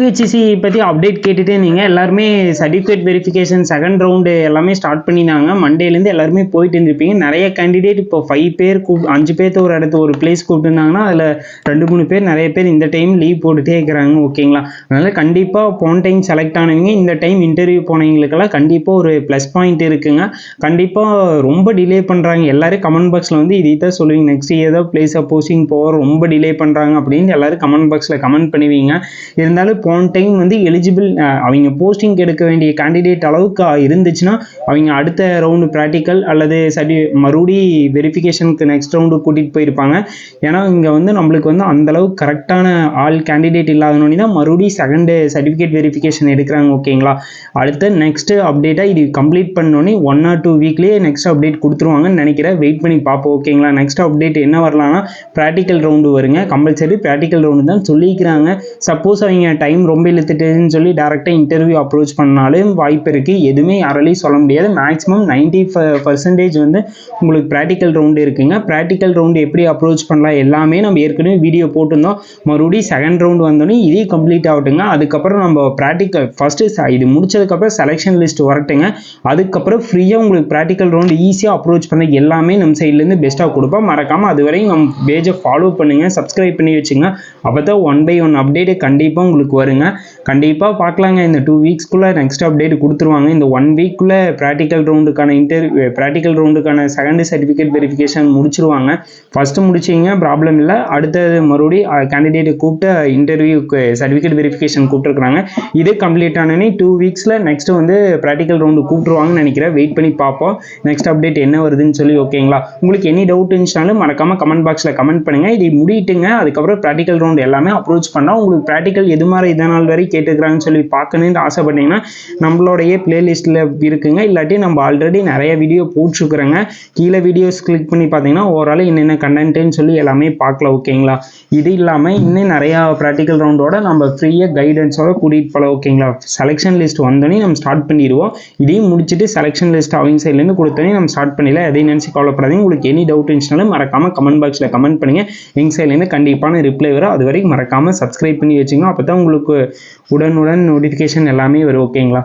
எம்ஹெச்சிசி பற்றி அப்டேட் கேட்டுட்டே இருந்தீங்க. எல்லாருமே சர்டிஃபிகேட் வெரிஃபிகேஷன் செகண்ட் ரவுண்டு எல்லாமே ஸ்டார்ட் பண்ணினாங்க. மண்டேலேருந்து எல்லாருமே போயிட்டு இருந்திருப்பீங்க. நிறைய கேண்டிடேட் இப்போ ஃபைவ் பேர் கூப் அஞ்சு பேர்த்த ஒரு இடத்து ஒரு பிளேஸ் கூப்பிட்டுருந்தாங்கன்னா அதில் ரெண்டு மூணு பேர் நிறைய பேர் இந்த டைம் லீவ் போட்டுட்டே இருக்கிறாங்க. ஓகேங்களா அதனால் கண்டிப்பாக போன டைம் செலக்ட் ஆனவங்க இந்த டைம் இன்டர்வியூ போனவங்களுக்கெல்லாம் கண்டிப்பாக ஒரு ப்ளஸ் பாயிண்ட் இருக்குங்க. கண்டிப்பாக ரொம்ப டிலே பண்ணுறாங்க எல்லாரும் கமெண்ட் பாக்ஸில் வந்து இதை தான் சொல்லுவீங்க நெக்ஸ்ட் ஏதோ பிளேஸ் போஸ்டிங் போக ரொம்ப டிலே பண்ணுறாங்க அப்படின்னு எல்லோரும் கமெண்ட் பாக்ஸில் கமெண்ட் பண்ணுவீங்க. இருந்தாலும் போன டைம் வந்து எலிஜிபிள் அவங்க போஸ்டிங் எடுக்க வேண்டிய கேண்டிடேட் அளவுக்கு இருந்துச்சுன்னா அவங்க அடுத்த ரவுண்டு ப்ராக்டிக்கல் அல்லது சர்டி மறுபடி வெரிஃபிகேஷனுக்கு நெக்ஸ்ட் ரவுண்டு கூட்டிகிட்டு போயிருப்பாங்க. ஏன்னா இங்கே வந்து நம்மளுக்கு வந்து அந்தளவுக்கு கரெக்டான ஆள் கேண்டிடேட் இல்லாதனோடனே தான் மறுபடியும் செகண்டு சர்டிஃபிகேட் வெரிஃபிகேஷன் எடுக்கிறாங்க ஓகேங்களா அடுத்து நெக்ஸ்ட்டு அப்டேட்டாக இது கம்ப்ளீட் பண்ணோன்னே ஒன் ஆர் டூ வீக்லேயே நெக்ஸ்ட் அப்டேட் கொடுத்துருவாங்கன்னு நினைக்கிறேன். வெயிட் பண்ணி பார்ப்போம் ஓகேங்களா நெக்ஸ்ட் அப்டேட் என்ன வரலாம்னா ப்ராக்டிக்கல் ரவுண்டு வருங்க. கம்பல்சரி ப்ராக்டிக்கல் ரவுண்டு தான் சொல்லிக்கிறாங்க. சப்போஸ் அவங்க டைம் ரொம்ப இழுத்துட்டுன்னு சொல்லி டேரெக்டாக இன்டர்வியூ அப்ரோச் பண்ணாலும் வாய்ப்பு இருக்குது எதுவுமே யாராலையும் சொல்ல முடியாது. மேக்ஸிமம் நைன்ட்டி பர்சன்டேஜ் வந்து உங்களுக்கு ப்ராக்டிக்கல் ரவுண்டு இருக்குங்க. ப்ராக்டிக்கல் ரவுண்டு எப்படி அப்ரோச் பண்ணலாம் எல்லாமே நம்ம ஏற்கனவே வீடியோ போட்டிருந்தோம். மறுபடியும் செகண்ட் ரவுண்டு வந்தோடனே இதே கம்ப்ளீட் ஆகட்டுங்க. அதுக்கப்புறம் நம்ம ப்ராக்டிக்கல் ஃபஸ்ட்டு இது முடிச்சதுக்கப்புறம் செலெக்ஷன் லிஸ்ட் வரட்டுங்க. அதுக்கப்புறம் ஃப்ரீயாக உங்களுக்கு ப்ராக்டிக்கல் ரவுண்டு ஈஸியாக அப்ரோச் பண்ண எல்லாமே நம்ம சைட்லேருந்து பெஸ்ட்டாக கொடுப்போம். மறக்காமல் அது வரையும் நம்ம பேஜை ஃபாலோ பண்ணுங்கள் சப்ஸ்கிரைப் பண்ணி வச்சுங்க. அப்போ தான் ஒன் பை ஒன் அப்டேட்டு கண்டிப்பாக உங்களுக்கு வரும். பாருங்க. கண்டிப்பாக பார்க்கலாங்க இந்த டூ வீக்ஸ்க்குள்ளே நெக்ஸ்ட் அப்டேட் கொடுத்துருவாங்க. இந்த ஒன் வீக்குள்ளே ப்ராக்டிக்கல் ரவுண்டுக்கான இன்டர்வியூ ப்ராக்டிக்கல் ரவுண்டுக்கான செகண்ட் சர்டிஃபிகேட் வெரிஃபிகேஷன் முடிச்சிருவாங்க. ஃபஸ்ட்டு முடிச்சிங்க ப்ராப்ளம் இல்லை. அடுத்தது மறுபடியும் கேண்டிடேட்டை கூப்பிட்டு இன்டர்வியூக்கு சர்டிஃபிகேட் வெரிஃபிகேஷன் கூப்பிட்டுருக்காங்க இது கம்ப்ளீட் ஆனோடனே டூ வீக்ஸில் நெக்ஸ்ட் வந்து ப்ராக்டிக்கல் ரவுண்டு கூப்பிட்டுருவாங்கன்னு நினைக்கிறேன். வெயிட் பண்ணி பார்ப்போம் நெக்ஸ்ட் அப்டேட் என்ன வருதுன்னு சொல்லி ஓகேங்களா உங்களுக்கு எனி டவுட் இருந்துச்சுனாலும் மறக்காமல் கமெண்ட் பாக்ஸில் கமெண்ட் பண்ணுங்கள் இது முடிட்டுங்க அதுக்கப்புறம் ப்ராக்டிக்கல் ரவுண்ட் எல்லாமே அப்ரோச் பண்ணால் உங்களுக்கு ப்ராக்டிக்கல் எது மாதிரி நாள் வரை கேட்டுக்கிறாங்கன்னு சொல்லி பார்க்கணுன்னு ஆசைப்பட்டீங்கன்னா நம்மளோடைய பிளேலிஸ்ட்டில் இருக்குங்க. இல்லாட்டி நம்ம ஆல்ரெடி நிறைய வீடியோ போட்டுருக்குறேங்க. கீழே வீடியோஸ் கிளிக் பண்ணி பார்த்தீங்கன்னா ஓவரால் என்னென்ன கண்டென்ட்டுன்னு சொல்லி எல்லாமே பார்க்கலாம் ஓகேங்களா இது இல்லாமல் இன்னும் நிறையா ப்ராக்டிக்கல் ரவுண்டோட நம்ம ஃப்ரீயாக கைடன்ஸோட கூட்டிகிட்டு போகலாம் ஓகேங்களா செலெக்ஷன் லிஸ்ட் வந்தோடனே நம்ம ஸ்டார்ட் பண்ணிடுவோம். இதையும் முடிச்சுட்டு செலெக்ஷன் லிஸ்ட் அவங்க சைட்லேருந்து கொடுத்தோன்னே நம்ம ஸ்டார்ட் பண்ணிடலாம். எதையும் நினச்சி கவலைப்படாதீங்க. உங்களுக்கு எனி டவுட் இருந்துச்சுனாலும் மறக்காமல் கமெண்ட் பாக்ஸில் கமெண்ட் பண்ணுங்கள் எங்கள் சைட்லேருந்து கண்டிப்பான ரிப்ளை வரும். அது வரைக்கும் மறக்காமல் சப்ஸ்கிரைப் பண்ணி வச்சுங்க அப்போ தான் உங்களுக்கு உங்களுக்கு உடனுடன் நோட்டிஃபிகேஷன் எல்லாமே வரும் ஓகேங்களா